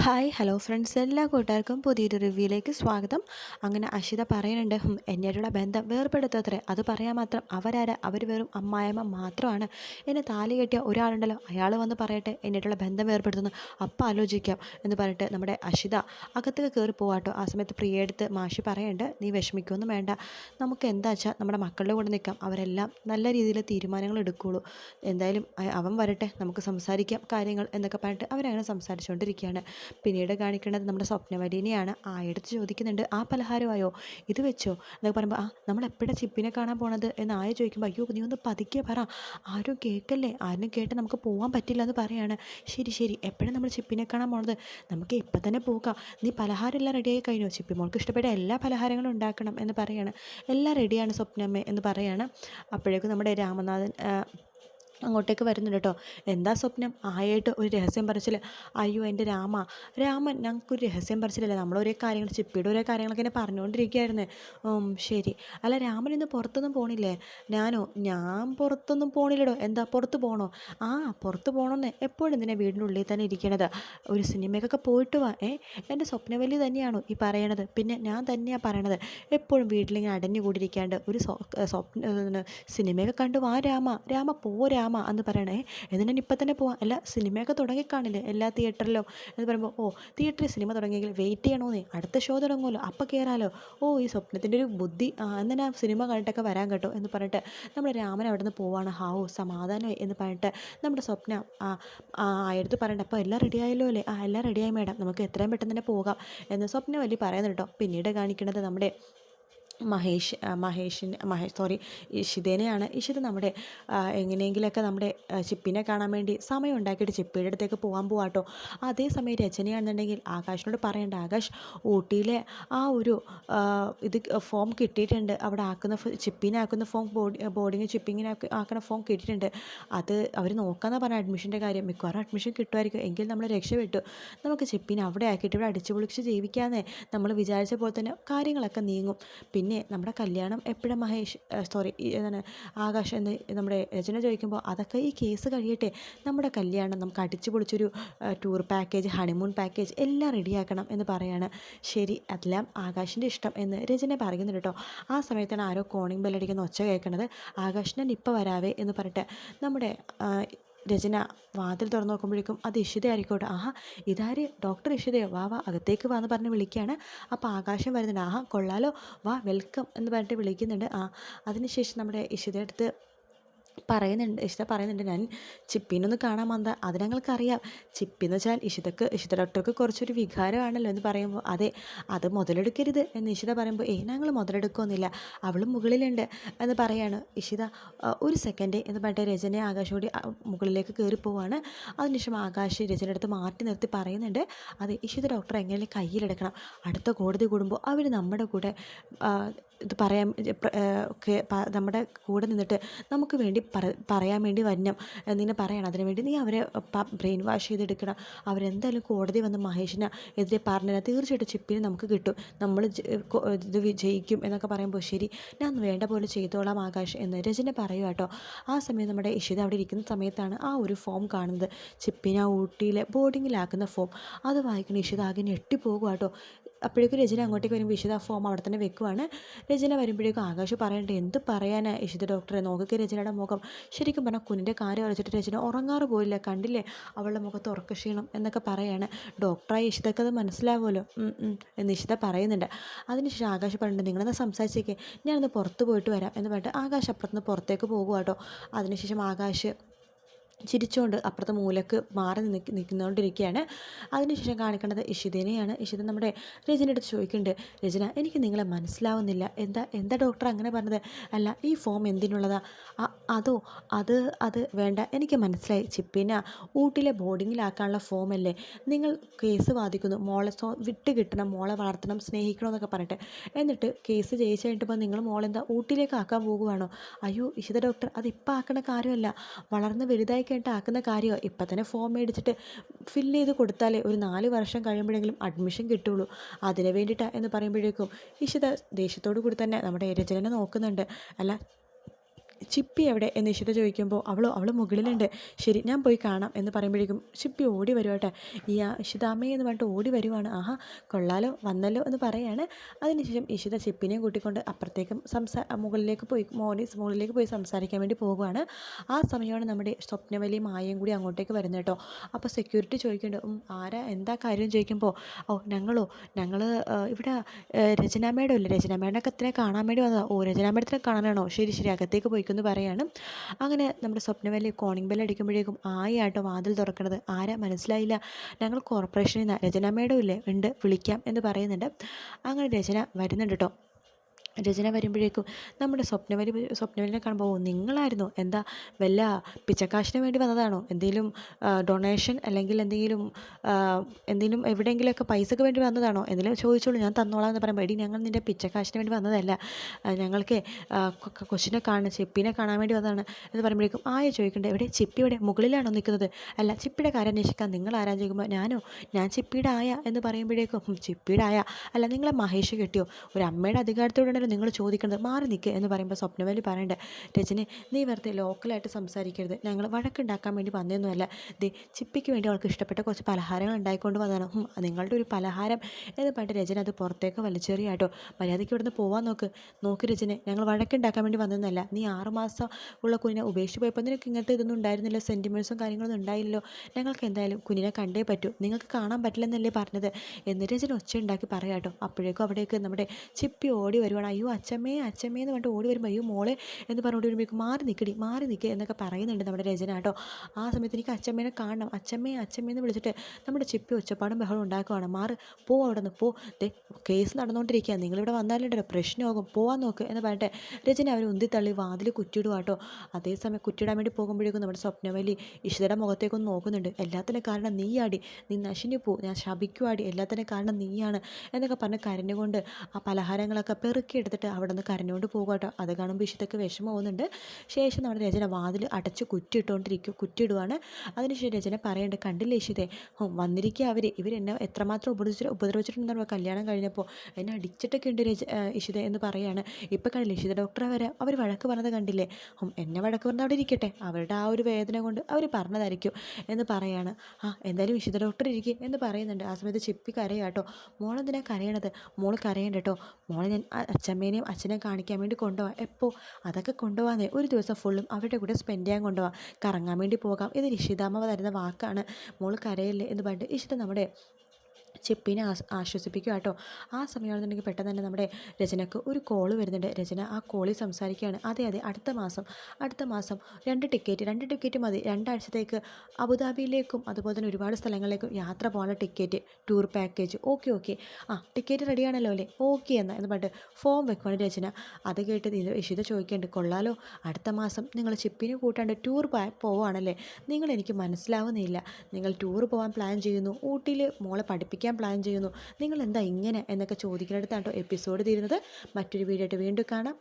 Hi hello friends എല്ലാ കൂട്ടുകാർക്കും പുതിയൊരു റിവ്യൂയിലേക്ക് സ്വാഗതം. അങ്ങനെ അഷിത പറയുന്നുണ്ട് "ഹും, എന്നോടുള്ള ബന്ധം വേർപെടുത്തത്രേ അത് പറയാൻ മാത്രം അവരാര? അവർ വെറും അമ്മായമ്മ മാത്രമാണ്. എന്നെ താലി കെട്ടിയ ഒരാളുണ്ടല്ലോ. അയാൾ വന്ന് പറയട്ടെ എന്നോടുള്ള ബന്ധം വേർപെടുത്തുന്നു അപ്പം ആലോചിക്കാം. എന്ന് പറഞ്ഞിട്ട് നമ്മുടെ അഷിത അകത്തേക്ക് കയറി പോവാട്ടോ. ആ സമയത്ത് പ്രിയയെടുത്ത് മാഷി പറയണ്ട് നീ വിഷമിക്കൊന്നും വേണ്ട. നമുക്ക് എന്താ വെച്ചാൽ നമ്മുടെ മക്കളുടെ കൂടെ നിൽക്കാം. അവരെല്ലാം നല്ല രീതിയിൽ തീരുമാനങ്ങൾ എടുക്കുകയുള്ളൂ എന്തായാലും അവൻ വരട്ടെ. നമുക്ക് സംസാരിക്കാം കാര്യങ്ങൾ എന്നൊക്കെ പറഞ്ഞിട്ട് അവരങ്ങനെ സംസാരിച്ചുകൊണ്ടിരിക്കുകയാണ്. പിന്നീട് കാണിക്കേണ്ടത് നമ്മുടെ സ്വപ്നവലിനെയാണ് ആ എടുത്ത് ചോദിക്കുന്നുണ്ട് ആ പലഹാരമായോ? ഇത് വെച്ചോ? എന്നൊക്കെ പറയുമ്പോൾ ആ നമ്മൾ എപ്പോഴാണ് ചിപ്പിനെ കാണാൻ പോണത്? എന്ന് ആയ ചോദിക്കുമ്പോൾ അയ്യോ നീ ഒന്ന് പതുക്കെ പറ. ആരും കേൾക്കല്ലേ? ആരും കേട്ട് നമുക്ക് പോകാൻ പറ്റില്ല എന്ന് പറയാണ്. ശരി ശരി. എപ്പോഴും നമ്മൾ ചിപ്പിനെ കാണാൻ പോണത്? നമുക്ക് ഇപ്പം തന്നെ പോകാം. നീ പലഹാരം എല്ലാം റെഡിയായി കഴിഞ്ഞോ? ചിപ്പി മോൾക്ക് ഇഷ്ടപ്പെട്ട എല്ലാ പലഹാരങ്ങളും ഉണ്ടാക്കണം എന്ന് പറയാണ്. എല്ലാം റെഡിയാണ് സ്വപ്നമ്മേ എന്ന് പറയാണ്. അപ്പോഴേക്കും നമ്മുടെ രാമനാഥൻ അങ്ങോട്ടേക്ക് വരുന്നുണ്ട് കേട്ടോ. എന്താ സ്വപ്നം? ആയിട്ട് ഒരു രഹസ്യം പറച്ചിൽ അയ്യോ എന്റെ രാമ. രാമൻ ഞങ്ങൾക്കൊരു രഹസ്യം പറച്ചിലല്ല നമ്മൾ ഒരേ കാര്യങ്ങൾ ചിപ്പിയുടെ ഒരേ കാര്യങ്ങളൊക്കെ എന്നെ പറഞ്ഞുകൊണ്ടിരിക്കുകയായിരുന്നു. ശരി. അല്ല രാമൻ ഇന്ന് പുറത്തൊന്നും പോണില്ലേ? ഞാനോ? ഞാൻ പുറത്തൊന്നും പോണില്ലടോ. എന്താ പുറത്ത് പോകണോ ആ പുറത്ത് പോകണമെന്ന് എപ്പോഴും നിന്നെ വീടിന്റെ ഉള്ളിൽ തന്നെ ഇരിക്കണത്. ഒരു സിനിമയ്ക്കൊക്കെ പോയിട്ട് വാ ഏ? എന്റെ സ്വപ്നവലി തന്നെയാണോ ഈ പറയണത്? പിന്നെ ഞാൻ തന്നെയാണ് പറയണത്. എപ്പോഴും വീട്ടിലിങ്ങനെ അടഞ്ഞു കൂടിയിരിക്കാണ്ട് ഒരു സ്വ- സ്വപ്ന സിനിമയൊക്കെ കണ്ടു വാ രാമ. രാമ പോ രാമ. എന്ന് പറയണേ. എന്നിട്ട് ഇപ്പം തന്നെ പോവാം. അല്ല സിനിമയൊക്കെ തുടങ്ങിക്കാണില്ലേ എല്ലാ തിയേറ്ററിലും. എന്ന് പറയുമ്പോൾ ഓ തിയേറ്ററിൽ സിനിമ തുടങ്ങിയെങ്കിൽ വെയിറ്റ് ചെയ്യണമെന്നേ അടുത്ത ഷോ തുടങ്ങുമല്ലോ. അപ്പം കയറാലോ. ഓ ഈ സ്വപ്നത്തിന്റെ ഒരു ബുദ്ധി എന്നാൽ സിനിമ കണ്ടിട്ടൊക്കെ വരാൻ കേട്ടോ എന്ന് പറഞ്ഞിട്ട് നമ്മൾ രാമൻ അവിടെ നിന്ന് പോവാണ് ഹാവോ സമാധാനമായി എന്ന് പറഞ്ഞിട്ട് നമ്മുടെ സ്വപ്ന ആയടുത്ത് പറയണ്ട അപ്പോൾ എല്ലാം റെഡി ആയല്ലോ അല്ലേ? ആ എല്ലാം റെഡിയായി മേഡം നമുക്ക് എത്രയും പെട്ടെന്ന് തന്നെ പോകാം. എന്ന് സ്വപ്നം വലിയ പറയുന്നുണ്ടോ പിന്നീട് കാണിക്കുന്നത് നമ്മുടെ മഹേഷ് മഹേഷിന് മഹേഷ് സോറി ഇഷിതേനെയാണ്. ഇഷിത നമ്മുടെ എങ്ങനെയെങ്കിലൊക്കെ നമ്മുടെ ചിപ്പിനെ കാണാൻ വേണ്ടി സമയം ഉണ്ടാക്കിയിട്ട് ചിപ്പിയുടെ അടുത്തേക്ക് പോകാൻ പോവാട്ടോ അതേസമയം രചനയാണെന്നുണ്ടെങ്കിൽ ആകാശിനോട് പറയേണ്ട ആകാശ് ഊട്ടിയിലെ ആ ഒരു ഇത് ഫോം കിട്ടിയിട്ടുണ്ട്. അവിടെ ആക്കുന്ന ചിപ്പിനാക്കുന്ന ഫോം ബോഡി ബോർഡിങ് ചിപ്പിങ്ങിനെ ആക്കുന്ന ഫോം കിട്ടിയിട്ടുണ്ട്. അത് അവർ നോക്കാമെന്നാണ് പറഞ്ഞ അഡ്മിഷന്റെ കാര്യം. മിക്കവാറും അഡ്മിഷൻ കിട്ടുമായിരിക്കും. എങ്കിൽ നമ്മൾ രക്ഷപ്പെട്ടു. നമുക്ക് ചിപ്പിനെ അവിടെ ആക്കിയിട്ട് ഇവിടെ അടിച്ചു പൊളിച്ച് ജീവിക്കാമെന്നേ നമ്മൾ വിചാരിച്ച പോലെ തന്നെ കാര്യങ്ങളൊക്കെ നീങ്ങും. പിന്നെ നമ്മുടെ കല്യാണം എപ്പോഴും മഹേഷ് സോറി എന്താണ് ആകാശ് എന്ന് നമ്മുടെ രചന ചോദിക്കുമ്പോൾ അതൊക്കെ ഈ കേസ് കഴിയട്ടെ. നമ്മുടെ കല്യാണം നമുക്ക് അടിച്ചു പൊളിച്ചൊരു ടൂർ പാക്കേജ് ഹണിമൂൺ പാക്കേജ് എല്ലാം റെഡിയാക്കണം എന്ന് പറയാണ്. ശരി അതെല്ലാം ആകാശിന്റെ ഇഷ്ടം എന്ന് രചന പറയുന്നുണ്ട് കേട്ടോ. ആ സമയത്താണ് ആരോ കോണിംഗ് ബെല്ലടിക്കുന്ന ഒച്ച കേൾക്കുന്നത് ആകാശ് ഞാൻ വരാവേ എന്ന് പറഞ്ഞിട്ട് നമ്മുടെ രചന വാതിൽ തുറന്നു നോക്കുമ്പോഴേക്കും അത് ഇഷിത ആയിരിക്കോട്ടെ ആഹാ ഇതാര്? ഡോക്ടർ ഇഷിതയോ? വാ വാ അകത്തേക്ക് വാ എന്ന് പറഞ്ഞ് വിളിക്കുകയാണ്. അപ്പോൾ ആകാശം വരുന്നുണ്ട്. ആഹാ കൊള്ളാലോ. വാ വെൽക്കം എന്ന് പറഞ്ഞിട്ട് വിളിക്കുന്നുണ്ട്. ആ അതിനുശേഷം നമ്മുടെ ഇഷിതയുടെ അടുത്ത് പറയുന്നുണ്ട് ഇഷിത പറയുന്നുണ്ട് ഞാൻ ചിപ്പിനൊന്ന് കാണാൻ വന്ന അത് ഞങ്ങൾക്കറിയാം. ചിപ്പി എന്ന് വെച്ചാൽ ഇഷിതക്ക് ഇഷിത ഡോക്ടർക്ക് കുറച്ചൊരു വികാരമാണല്ലോ എന്ന് പറയുമ്പോൾ. അതെ അത് മുതലെടുക്കരുത്. എന്ന് ഇഷിത പറയുമ്പോൾ ഏ ഞങ്ങൾ മുതലെടുക്കൊന്നുമില്ല അവൾ മുകളിലുണ്ട്. എന്ന് പറയാണ് ഇഷിത. ഒരു സെക്കൻഡ് എന്ന് പറഞ്ഞിട്ട് രചന ആകാശോടി കൂടി മുകളിലേക്ക് കയറി പോവാണ്. അതിനുശേഷം ആകാശ് രചനയുടെ അടുത്ത് മാറ്റി നിർത്തി പറയുന്നുണ്ട് അതെ ഇഷിത ഡോക്ടർ എങ്ങനെ കയ്യിലെടുക്കണം. അടുത്ത കോടതി കൂടുമ്പോൾ അവർ നമ്മുടെ കൂടെ ഇത് പറയാൻ ഒക്കെ നമ്മുടെ കൂടെ നിന്നിട്ട് നമുക്ക് വേണ്ടി പറ പറയാൻ വേണ്ടി വരണം എന്നിങ്ങനെ പറയണം. അതിനു വേണ്ടി നീ അവരെ ബ്രെയിൻ വാഷ് ചെയ്തെടുക്കണം. അവരെന്തായാലും കോടതി വന്ന് മഹേഷിനെ എതിരെ പറഞ്ഞാൽ തീർച്ചയായിട്ടും ചിപ്പിന് നമുക്ക് കിട്ടും. നമ്മൾ ഇത് വിജയിക്കും എന്നൊക്കെ പറയുമ്പോൾ ശരി. ഞാൻ വേണ്ട പോലെ ചെയ്തോളാം ആകാശ് എന്ന് രചന പറയുക കേട്ടോ. ആ സമയം നമ്മുടെ ഇഷിത അവിടെ ഇരിക്കുന്ന സമയത്താണ് ആ ഒരു ഫോം കാണുന്നത്. ചിപ്പിനെ ഊട്ടിയിലെ ബോർഡിങ്ങിലാക്കുന്ന ഫോം. അത് വായിക്കുന്ന ഇഷിത ആകെ ഞെട്ടിപ്പോകുക കേട്ടോ. അപ്പോഴേക്കും രചന അങ്ങോട്ടേക്ക് വരുമ്പോൾ ഇഷിത ഫോം അവിടെ തന്നെ വെക്കുവാണ്. രചന വരുമ്പോഴേക്കും ആകാശ് പറയണ്ടേ എന്ത് പറയാനാ യശുദ ഡോക്ടറെ നോക്കി രചനയുടെ മുഖം. ശരിക്കും പറഞ്ഞാൽ കുഞ്ഞിന്റെ കാര്യം വരച്ചിട്ട് രചന ഉറങ്ങാറ് പോയില്ല കണ്ടില്ലേ? അവളുടെ മുഖത്ത് ഉറക്കക്ഷീണം എന്നൊക്കെ പറയാണ്. ഡോക്ടറായ അത് മനസ്സിലാവുമല്ലോ. എന്ന് ഇഷിത പറയുന്നുണ്ട്. അതിനുശേഷം ആകാശ് പറഞ്ഞിട്ട് നിങ്ങളെന്ന് സംസാരിച്ചേക്കെ. ഞാനൊന്ന് പുറത്ത് പോയിട്ട് വരാം എന്ന് പറഞ്ഞിട്ട് ആകാശ് അപ്പുറത്തുനിന്ന് പുറത്തേക്ക് പോകുക കേട്ടോ അതിനുശേഷം ആകാശ് ചിരിച്ചുകൊണ്ട് അപ്പുറത്തെ മൂലക്ക് മാറി നിൽ നിൽക്കുന്നുകൊണ്ടിരിക്കുകയാണ് അതിനുശേഷം കാണിക്കേണ്ടത് ഇഷിതനെയാണ്. ഇഷിത നമ്മുടെ അടുത്ത് ചോദിക്കുന്നുണ്ട് രചന എനിക്ക് നിങ്ങളെ മനസ്സിലാവുന്നില്ല. എന്താ എന്താ ഡോക്ടർ അങ്ങനെ പറഞ്ഞത്? അല്ല ഈ ഫോം എന്തിനുള്ളതാ? അതോ അത് അത് വേണ്ട. എനിക്ക് മനസ്സിലായി. ചിപ്പിന ഊട്ടിലെ ബോർഡിങ്ങിലാക്കാനുള്ള ഫോം അല്ലേ നിങ്ങൾ കേസ് വാദിക്കുന്നു. മോളെ സോ വിട്ട് കിട്ടണം. മോളെ വളർത്തണം സ്നേഹിക്കണം എന്നൊക്കെ പറഞ്ഞിട്ട്. എന്നിട്ട് കേസ് ജയിച്ചു കഴിഞ്ഞിട്ട് നിങ്ങൾ മോളെന്താ ഊട്ടിയിലേക്ക് ആക്കാൻ പോകുവാണോ? അയ്യോ ഇഷിത ഡോക്ടർ അത് ഇപ്പം ആക്കണ കാര്യമല്ല. വളർന്ന് വലുതായി കഴിഞ്ഞിട്ട് ആക്കുന്ന കാര്യമോ. ഇപ്പം തന്നെ ഫോം മേടിച്ചിട്ട് ഫില്ല് ചെയ്ത് കൊടുത്താലേ ഒരു നാല് വർഷം കഴിയുമ്പോഴെങ്കിലും അഡ്മിഷൻ കിട്ടുള്ളൂ. അതിന് വേണ്ടിയിട്ടാണ് എന്ന് പറയുമ്പോഴേക്കും ഇഷിത ദേഷ്യത്തോടു കൂടി തന്നെ നമ്മുടെ രചനനെ നോക്കുന്നുണ്ട്. അല്ല ചിപ്പി എവിടെ? എന്ന് ഇഷിത ചോദിക്കുമ്പോൾ അവളോ അവൾ മുകളിലുണ്ട്. ശരി ഞാൻ പോയി കാണാം. എന്ന് പറയുമ്പോഴേക്കും ചിപ്പി ഓടി വരുവാട്ടെ ഈ ഇഷിതാമ്മയെ എന്ന് പറഞ്ഞിട്ട് ഓടി വരുവാണ്. ആഹാ കൊള്ളാലോ വന്നല്ലോ എന്ന് പറയാണ്. അതിനുശേഷം ഇഷിത ചിപ്പിനെയും കൂട്ടിക്കൊണ്ട് അപ്പുറത്തേക്കും സംസാ മുകളിലേക്ക് പോയി മോനി മുകളിലേക്ക് പോയി സംസാരിക്കാൻ വേണ്ടി പോകുവാണ്. ആ സമയമാണ് നമ്മുടെ സ്വപ്നവലി മായയും കൂടി അങ്ങോട്ടേക്ക് വരുന്നത് കേട്ടോ. അപ്പോൾ സെക്യൂരിറ്റി ചോദിക്കുന്നുണ്ട് "ഉം, ആരാ? എന്താ കാര്യം? ചോദിക്കുമ്പോൾ ഓ ഞങ്ങളോ ഞങ്ങൾ ഇവിടെ രചനാമേടമല്ലേ രചനാമേടിനൊക്കെ മേഡക്കത്തിനെ കാണാൻ വേണ്ടി വന്നതാണ് ഓ രചനാമേടത്തിനെ കാണാനാണോ? ശരി ശരി അകത്തേക്ക് പോയിക്കെന്ന് പറയാണ്. അങ്ങനെ നമ്മുടെ സ്വപ്നവല്ലി കോണിംഗ് ബെൽ അടിക്കുമ്പോഴേക്കും ആയാട്ടോ വാതിൽ തുറക്കണത്. ആരാ? മനസ്സിലായില്ല. ഞങ്ങൾ കോർപ്പറേഷനിൽ നിന്ന് രചന മേഡം ഇല്ലേ? ഉണ്ട് വിളിക്കാം എന്ന് പറയുന്നുണ്ട്. അങ്ങനെ രചന വരുന്നുണ്ട് കേട്ടോ രചന വരുമ്പോഴേക്കും നമ്മുടെ സ്വപ്നവരി സ്വപ്നവലിനെ കാണുമ്പോൾ ഓ നിങ്ങളായിരുന്നു. എന്താ വല്ല പിച്ചക്കാശിന് വേണ്ടി വന്നതാണോ? എന്തെങ്കിലും ഡൊണേഷൻ അല്ലെങ്കിൽ എന്തെങ്കിലും എന്തെങ്കിലും എവിടെയെങ്കിലുമൊക്കെ പൈസക്ക് വേണ്ടി വന്നതാണോ? എന്തെങ്കിലും ചോദിച്ചോളൂ. ഞാൻ തന്നോളാം എന്ന് പറയുമ്പോൾ എടി ഞങ്ങൾ നിന്റെ പിച്ചക്കാശിന് വേണ്ടി വന്നതല്ല. ഞങ്ങൾക്ക് കൊച്ചിനെ കാണാൻ ചിപ്പിനെ കാണാൻ വേണ്ടി വന്നതാണ്. എന്ന് പറയുമ്പോഴേക്കും ആയ ചോദിക്കണ്ടേ എവിടെ? ചിപ്പി ഇവിടെ മുകളിലാണോ നിൽക്കുന്നത്? അല്ല ചിപ്പിയുടെ കാര്യം അന്വേഷിക്കാൻ നിങ്ങൾ ആരാ? ചോദിക്കുമ്പോൾ ഞാനോ? ഞാൻ ചിപ്പിയുടെ ആയ. എന്ന് പറയുമ്പോഴേക്കും "ഹും, ചിപ്പിയുടെ ആയ. അല്ല നിങ്ങളെ മഹേഷ് കെട്ടിയോ? ഒരു അമ്മയുടെ അധികാരത്തോടെയാണല്ലോ നിങ്ങൾ ചോദിക്കുന്നത് മാറി നിൽക്കുക എന്ന് പറയുമ്പോൾ സ്വപ്നവേലി പറയണ്ടേ രജനി നീ വെറുതെ ലോക്കലായിട്ട് സംസാരിക്കരുത്. ഞങ്ങൾ വഴക്കുണ്ടാക്കാൻ വേണ്ടി വന്നതൊന്നുമല്ല. ദേ ചിപ്പിക്ക് വേണ്ടി അവൾക്ക് ഇഷ്ടപ്പെട്ട കുറച്ച് പലഹാരങ്ങൾ ഉണ്ടായിക്കൊണ്ട് വന്നതാണ്. നിങ്ങളുടെ ഒരു പലഹാരം. എന്ന് പറഞ്ഞിട്ട് രജന അത് പുറത്തേക്ക് വലിച്ചെറിയാട്ടോ. മര്യാദയ്ക്ക് ഇവിടുന്ന് പോവാൻ നോക്ക്. നോക്ക് രചന ഞങ്ങൾ വഴക്കുണ്ടാക്കാൻ വേണ്ടി വന്നതൊന്നുമല്ല. നീ ആറുമാസം ഉള്ള കുഞ്ഞിനെ ഉപേക്ഷിച്ച് പോയപ്പോൾ നിനക്ക് ഇങ്ങനത്തെ ഇതൊന്നും ഉണ്ടായിരുന്നില്ല. സെന്റിമെൻസും കാര്യങ്ങളൊന്നും ഉണ്ടായില്ലല്ലോ. ഞങ്ങൾക്ക് എന്തായാലും കുഞ്ഞിനെ കണ്ടേ പറ്റൂ. നിങ്ങൾക്ക് കാണാൻ പറ്റില്ലെന്നല്ലേ പറഞ്ഞത്. എന്നിട്ട് രജന ഒച്ച ഉണ്ടാക്കി പറയാട്ടോ. അപ്പോഴേക്കും അവിടേക്ക് നമ്മുടെ ചിപ്പി ഓടി വരുവാണ്. അയ്യോ അച്ഛമ്മേ അച്ഛമ്മേ എന്ന് പറഞ്ഞിട്ട് ഓടി വരുമ്പോൾ അയ്യോ മോളെ എന്ന് പറഞ്ഞോടി വരുമ്പോഴേക്കും മാറി നിൽക്കടി മാറി നിൽക്കുക എന്നൊക്കെ പറയുന്നുണ്ട് നമ്മുടെ രചന കേട്ടോ. ആ സമയത്ത് എനിക്ക് അച്ഛമ്മേനെ കാണണം. അച്ഛമ്മേ അച്ഛമ്മേ എന്ന് വിളിച്ചിട്ട് നമ്മുടെ ചിപ്പി ഒച്ചപ്പാടും ബഹളം ഉണ്ടാക്കുവാണ് മാറ് പോ അവിടെ നിന്ന് പോ. കേസ് നടന്നുകൊണ്ടിരിക്കുക നിങ്ങളിവിടെ വന്നാലുണ്ടല്ലോ പ്രശ്നമാകും. പോവാൻ നോക്ക് എന്ന് പറഞ്ഞിട്ട് രചന അവർ ഉന്തിത്തള്ളി വാതിൽ കുറ്റിയിടുക കേട്ടോ. അതേസമയം കുറ്റിയിടാൻ വേണ്ടി പോകുമ്പോഴേക്കും നമ്മുടെ സ്വപ്നവലി ഇഷിതയുടെ മുഖത്തേക്കൊന്ന് നോക്കുന്നുണ്ട്. എല്ലാത്തിനും കാരണം നീയാടി. നീ നശിഞ്ഞു പോ. ഞാൻ ശപിക്കുവാടി. എല്ലാത്തിനും കാരണം നീയാണ് എന്നൊക്കെ പറഞ്ഞ് കരഞ്ഞുകൊണ്ട് ആ പലഹാരങ്ങളൊക്കെ പെറുക്കി എടുത്തിട്ട് അവിടെ നിന്ന് കരഞ്ഞുകൊണ്ട് പോകുക കേട്ടോ. അത് കാണുമ്പോൾ ഇഷിതയ്ക്ക് വിഷമമാവുന്നുണ്ട്. ശേഷം നമ്മുടെ രചന വാതിൽ അടച്ച് കുറ്റിയിട്ടുകൊണ്ടിരിക്കും കുറ്റിയിടുവാണ്. അതിനുശേഷം രചന പറയേണ്ട കണ്ടില്ലേ ഇഷിതേ വന്നിരിക്കുക അവർ ഇവരെന്നെ എത്രമാത്രം ഉപദ്രവിച്ചിട്ട് ഉപദ്രവിച്ചിട്ടുണ്ടെന്ന് കല്യാണം കഴിഞ്ഞപ്പോൾ എന്നെ അടിച്ചിട്ടൊക്കെ ഉണ്ട് രച ഇഷിത എന്ന് പറയാണ്. ഇപ്പം കണ്ടില്ലേ ഇഷിത ഡോക്ടറെ വരെ അവർ വഴക്ക് പറഞ്ഞത് കണ്ടില്ലേ? എന്നെ വഴക്ക് പറഞ്ഞ അവിടെ ഇരിക്കട്ടെ. അവരുടെ ആ ഒരു വേദന കൊണ്ട് അവർ പറഞ്ഞതായിരിക്കും എന്ന് പറയാണ്. ആ എന്തായാലും ഇഷിത ഡോക്ടർ ഇരിക്കും എന്ന് പറയുന്നുണ്ട്. ആ സമയത്ത് ചിപ്പി കരയാട്ടോ. മോളെന്തിനാ കരയണത്? മോൾ കരയണ്ട കേട്ടോ മോളെ ഞാൻ അ- അച്ഛമ്മേനെയും അച്ഛനെ കാണിക്കാൻ വേണ്ടി കൊണ്ടുപോകാം എപ്പോൾ അതൊക്കെ കൊണ്ടുപോകാന്നേ ഒരു ദിവസം ഫുള്ളും അവരുടെ കൂടെ സ്പെൻഡ് ചെയ്യാൻ കൊണ്ടുപോകാം കറങ്ങാൻ വേണ്ടി പോകാം. ഇത് നിഷിതാമ്മ തരുന്ന വാക്കാണ്. മോൾ കരയല്ലേ എന്ന് പറഞ്ഞിട്ട് ഇഷിത നമ്മുടെ ചിപ്പിനെ ആശ്വസിപ്പിക്കുക കേട്ടോ. ആ സമയമാണെന്നുണ്ടെങ്കിൽ പെട്ടെന്ന് തന്നെ നമ്മുടെ രചനക്ക് ഒരു കോൾ വരുന്നുണ്ട്. രചന ആ കോളിൽ സംസാരിക്കുകയാണ്. അതെ അതെ അടുത്ത മാസം അടുത്ത മാസം രണ്ട് ടിക്കറ്റ് രണ്ട് ടിക്കറ്റ് മതി. രണ്ടാഴ്ചത്തേക്ക് അബുദാബിയിലേക്കും അതുപോലെ തന്നെ ഒരുപാട് സ്ഥലങ്ങളിലേക്കും യാത്ര പോകാനുള്ള ticket tour package okay okay ആ ടിക്കറ്റ് റെഡിയാണല്ലോ അല്ലേ? ഓക്കെ എന്നാൽ എന്ന് പറഞ്ഞിട്ട് ഫോം വെക്കുവാണ് രചന. അത് കേട്ട് ഇഷിത ചോദിക്കേണ്ടത് കൊള്ളാലോ അടുത്ത മാസം നിങ്ങൾ ചിപ്പിനെ കൂട്ടാണ്ട് ടൂർ പോവാണല്ലേ നിങ്ങൾ എനിക്ക് മനസ്സിലാവുന്നില്ല നിങ്ങൾ ടൂർ പോകാൻ പ്ലാൻ ചെയ്യുന്നു. ഊട്ടിയിൽ മോളെ പഠിപ്പിക്കാൻ പ്ലാൻ ചെയ്യുന്നു. നിങ്ങൾ എന്താ ഇങ്ങനെ എന്നൊക്കെ ചോദിക്കുന്നിടത്താണ് കേട്ടോ എപ്പിസോഡ് തീരുന്നത്. മറ്റൊരു വീഡിയോ ആയിട്ട് വീണ്ടും കാണാം.